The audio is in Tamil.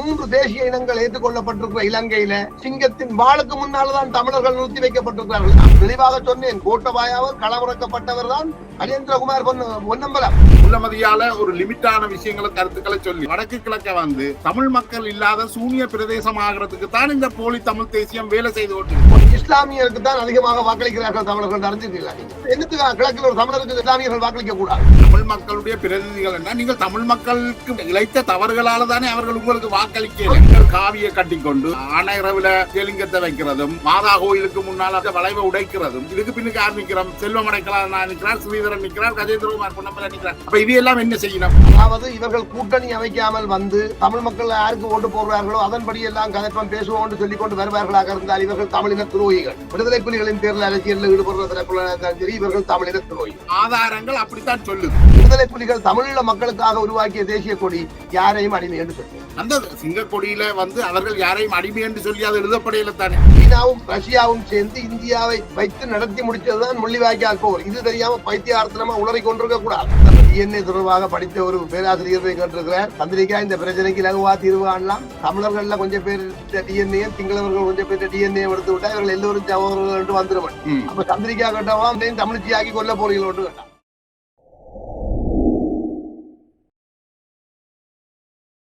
மூன்று தேசிய இனங்கள் ஏற்றுக்கொள்ளப்பட்டிருக்கிற இலங்கையில சிங்கத்தின் வாளுக்கு முன்னால்தான் தமிழர்கள் நிறுத்தி வைக்கப்பட்டிருக்கிறார்கள். தெளிவாக சொன்னேன் கோட்டபாயாவர் களமிறக்கப்பட்டவர் தான் பொன்ன பொன்னம்பலம். உள்ளமதியால ஒரு லிமிட்டான விஷயங்களை கருத்துக்களை சொல்லி வடக்கு கிழக்க வந்து தமிழ் மக்கள் இல்லாத சூனிய பிரதேசம் ஆகிறதுக்கு தான் இந்த போலி தமிழ் தேசியம் வேலை செய்து கொண்டு இஸ்லாமியருக்கு தான் அதிகமாக வாக்களிக்கிறார்கள் தமிழர்கள் அறிஞ்சிருக்கீங்களா என்னத்துக்கு கிழக்கில் ஒரு தமிழருக்கு இஸ்லாமியர்கள் வாக்களிக்க கூடாது? தமிழ் மக்களுடைய பிரதிநிதிகள் என்ன? நீங்கள் தமிழ் மக்களுக்கு இழைத்த தவறுகளால தானே அவர்கள் உங்களுக்கு வாக்களிக்க காவியை கட்டிக்கொண்டு ஆனைரவுல தெலுங்கத்தை வைக்கிறதும் மாதா கோயிலுக்கு முன்னால் அந்த வளைவை உடைக்கிறதும் இதுக்கு பின்னுக்கு ஆரம்பிக்கிறோம் செல்வம் அடைக்கலாம் நிற்கிறார் ஸ்ரீதரன் நிற்கிறார் கஜேந்திரகுமார் பொன்னம்பலம் நிற்கிறார் அப்ப இது எல்லாம் என்ன செய்யணும்? அதாவது இவர்கள் கூட்டணி அமைக்காமல் வந்து தமிழ் மக்கள் யாருக்கு ஓட்டு போடுறார்களோ அதன்படி எல்லாம் கதைப்பம் பேசுவோம் சொல்லிக் கொண்டு வருவார்களாக இருந்தால் இவர்கள் தமிழின துரோகிகள். விடுதலை புலிகளின் தேர்தல் அரசியலில் ஈடுபடுற தரப்புல சரி இவர்கள் தமிழின துரோகிகள். ஆதாரங்கள் அப்படித்தான் சொல்லுது. விடுதலை புலிகள் தமிழீழ மக்களுக்காக உருவாக்கிய தேசிய கொடி யாரையும் அடிமை சொல்லி. அந்த சிங்க கொடியில வந்து அவர்கள் யாரையும் அடிமை என்று சொல்லி அது எழுதப்படையில தானே. சீனாவும் ரஷ்யாவும் சேர்ந்து இந்தியாவை வைத்து நடத்தி முடிச்சதுதான் முள்ளிவாய்க்கால் போர். இது தெரியாம பைத்தியார்த்தனமா உளறி கொண்டிருக்க கூடாது. டிஎன்ஏ தொடர்பாக படித்த ஒரு பேராசிரியர் போய் கேட்டிருக்கிறார். கந்திரிக்கா இந்த பிரச்சனைக்கு இலகுவா தீர்வு காணலாம். தமிழர்கள்ல கொஞ்சம் பேர் டிஎன்ஏ சிங்களவர்கள் கொஞ்சம் பேர் டிஎன்ஏ எடுத்து விட்டா இவர்கள் எல்லோரும் சகோதரர்கள் என்று வந்துருவன். அப்ப சந்திரிக்கா கேட்டவா தமிழ்ச்சியாக்கி கொல்ல போறீங்களோன்னு கேட்டான்.